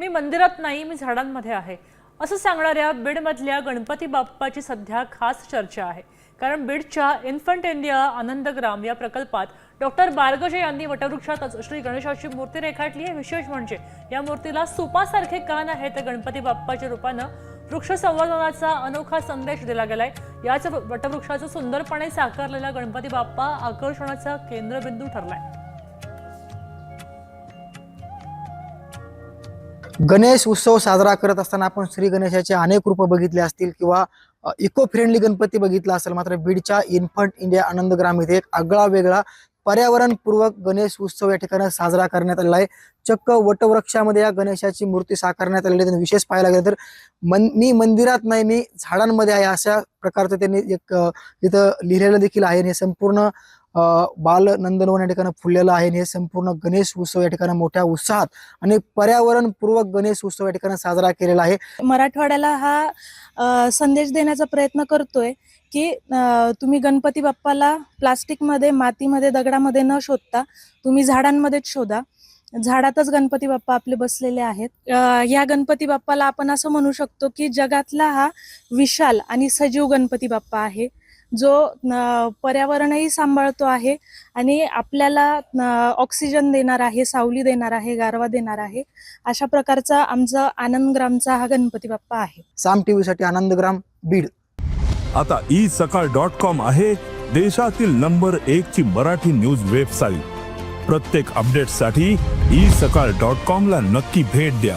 मी मंदिरात नाही मी झाडांमध्ये आहे. असं सांगणाऱ्या बीडमधल्या गणपती बाप्पाची सध्या खास चर्चा आहे. कारण बीडच्या इन्फंट इंडिया आनंदग्राम या प्रकल्पात डॉक्टर बारगजे यांनी वटवृक्षात श्री गणेशाची मूर्ती रेखाटली. आहे विशेष म्हणजे या मूर्तीला सुपासारखे कान आहेत तर गणपती बाप्पाच्या रूपानं वृक्ष संवर्धनाचा अनोखा संदेश दिला गेलाय. याच वटवृक्षाचं सुंदरपणे साकारलेला गणपती बाप्पा आकर्षणाचा केंद्रबिंदू ठरलाय. गणेश उत्सव साजरा करत असताना आपण श्री गणेशाचे अनेक रूप बघितले असतील किंवा इको फ्रेंडली गणपती बघितला असेल मात्र बीडच्या इन्फंट इंडिया आनंदग्राम इथे एक आगळा वेगळा पर्यावरणपूर्वक गणेश उत्सव या ठिकाणी साजरा करण्यात आलेला आहे. चक्क वटवृक्षामध्ये या गणेशाची मूर्ती साकारण्यात आलेली आहे. विशेष पाहायला गेलं तर मन मी मंदिरात नाही मी झाडांमध्ये आहे अशा प्रकारचं त्यांनी एक तिथं लिहिलेलं देखील आहे. आणि संपूर्ण बाल नंदनवन या ठिकाणी फुललेलं आहे आणि हे संपूर्ण गणेश उत्सव या ठिकाणी मोठ्या उत्साहात आणि पर्यावरणपूर्वक गणेश उत्सव या ठिकाणी साजरा केलेला आहे. मराठवाड्याला हा संदेश देण्याचा प्रयत्न करतोय की तुम्ही गणपती बाप्पाला प्लास्टिकमध्ये मातीमध्ये दगडामध्ये न शोधता तुम्ही झाडांमध्येच शोधा. झाडातच गणपती बाप्पा आपले बसलेले आहेत. या गणपती बाप्पाला आपण असं म्हणू शकतो की जगातला हा विशाल आणि सजीव गणपती बाप्पा आहे. जो पर्यावरणही सांभाळतो आहे आणि आपल्याला ऑक्सिजन देणार आहे सावली देणार आहे गारवा देणार आहे अशा प्रकारचा आमचा आनंदग्रामचा हा गणपती बाप्पा आहे. साम टीव्ही साठी आनंदग्राम बीड. आता ई सकाळ डॉट कॉम आहे देशातील नंबर एक ची मराठी न्यूज वेबसाईट. प्रत्येक अपडेटसाठी ई सकाळ डॉट कॉम ला नक्की भेट द्या.